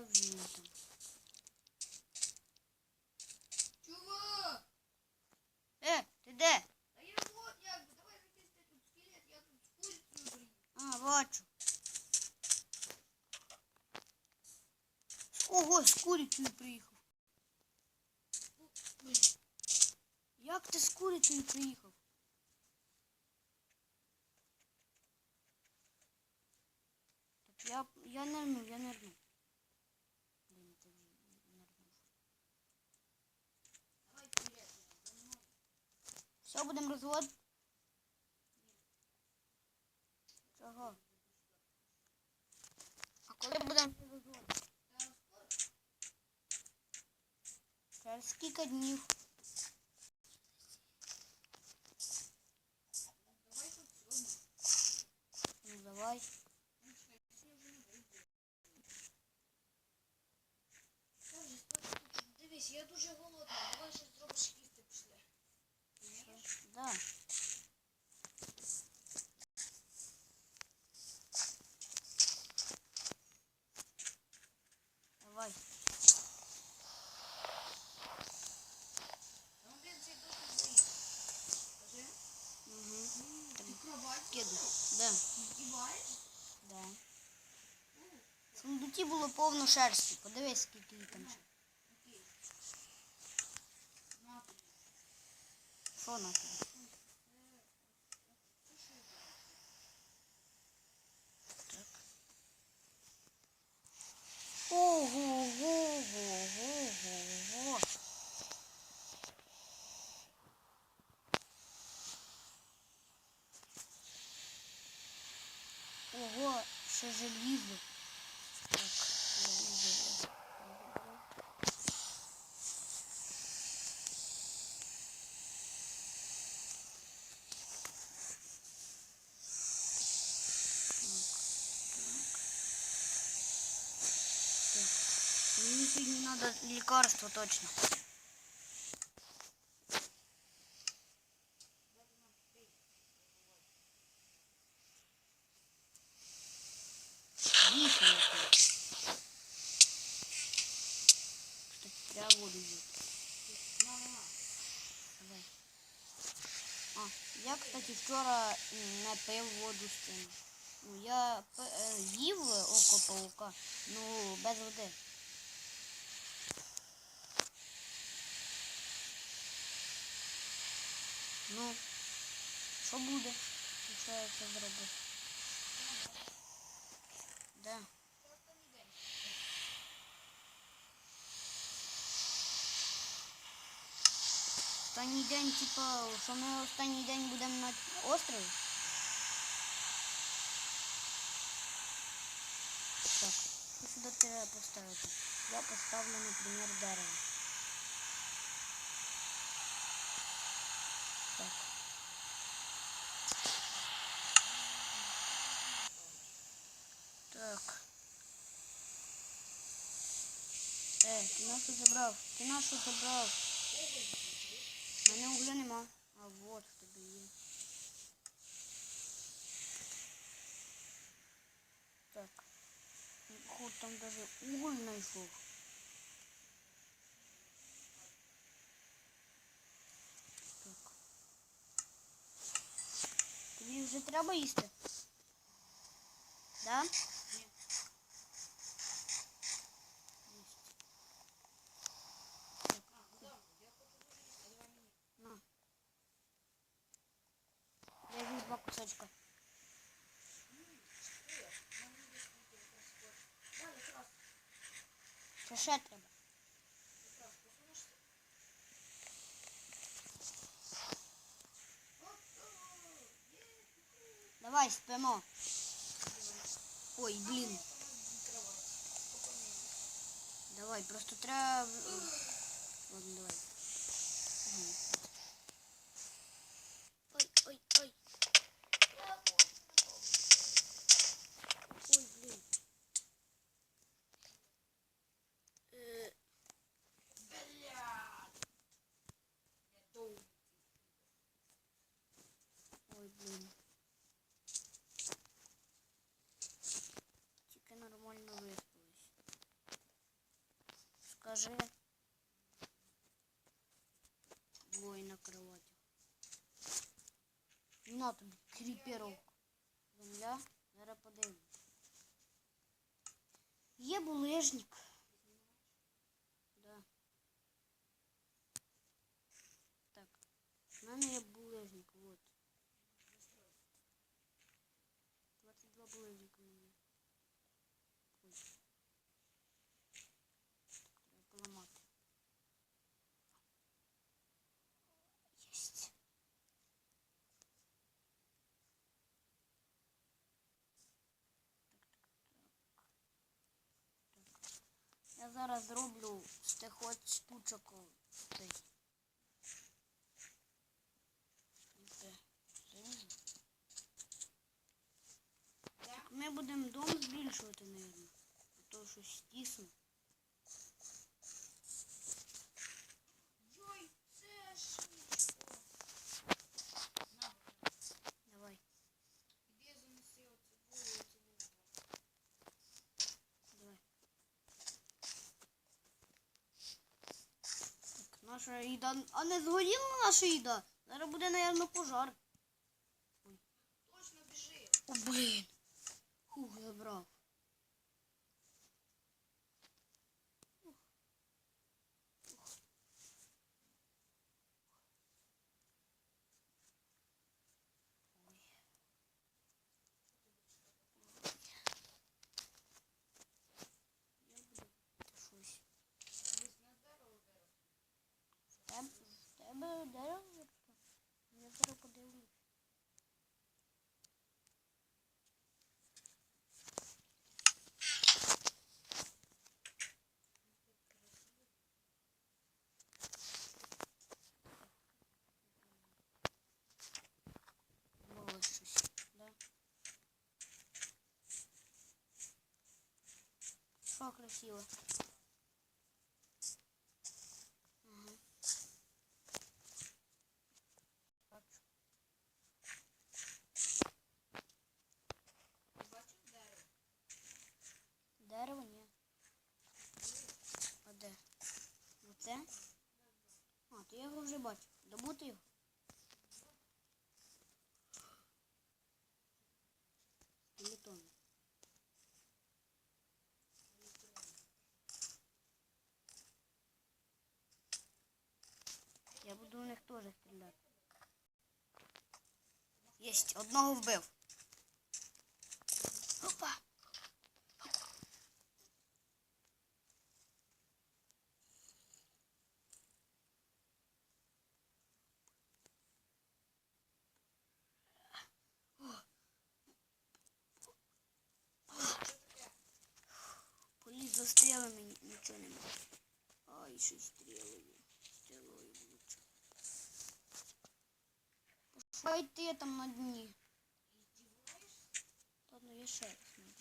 Він там? Чувак! Е, ти де? Та я вот як би, давай захисти тут скелет, я тут з курицею приїхав. А, бачу. Ого, з курицею приїхав. Як ти з курицею приїхав? Я, я нирнув, я нирнув. Блін, ти вже нирнув. Давай скелет, я за мною. Все, будемо розвод? Чого? А коли будемо розвод? Та скоро. Через кілька днів. Ну давай. Дивись, я дуже голодний. Було повно шерсті. Подивись, скільки її там. Що на тобі? Так. Ого, го, го, го, го, го. Ого, ще желізо. Мені сьогодні треба лікарство точно. Треба воду на. Давай. А, я, кстати, вчора м, не пив воду з цим. Ну, я е, їв око паука, ну без води. Ну, що буде, якщо я це зроблю? Де? Це останній день. Останній день, типа, що ми останній день будемо на острові? Так, що сюди треба поставити? Я поставлю, наприклад, дерево. Е, ти нашу забрав? Ти нашу забрав? У мене угля нема. А вот в тобі є. Так. Хоч там даже уголь знайшов. Так. Тобі вже треба їсти? Да? візьму два кусочка. М, що? Мені десь скільки якраз хочеш. Да, якраз, Ще ще треба. якраз посунешся. Оп, о, є. Давай спимо. Ой, блін. Кровать. Спокійно. Давай, просто треба. в- Ладно, давай. Покажи. Двоє на кроваті. На тобі кріперок. Земля. Зараз подивимось. Є булежник. Да. Так. У мене є булежник, вот. 22 булежника Зараз зроблю з тих от штучок ми будемо дом збільшувати, мабуть. А то щось тісно. Наша їда. А не згоріла наша їда? Зараз буде, напевно, пожар. Точно біжи. О, блін. мною дерево випало? Я зараз подивлюсь. Все красиво. Буду у них теж стріляти. Єсть, одного вбив. Опа! Поліз за стрілами ні- нічого немає. Ай, ще й стріли є. Стрілою лучше. ты там на дні. Ладно, я ще раз.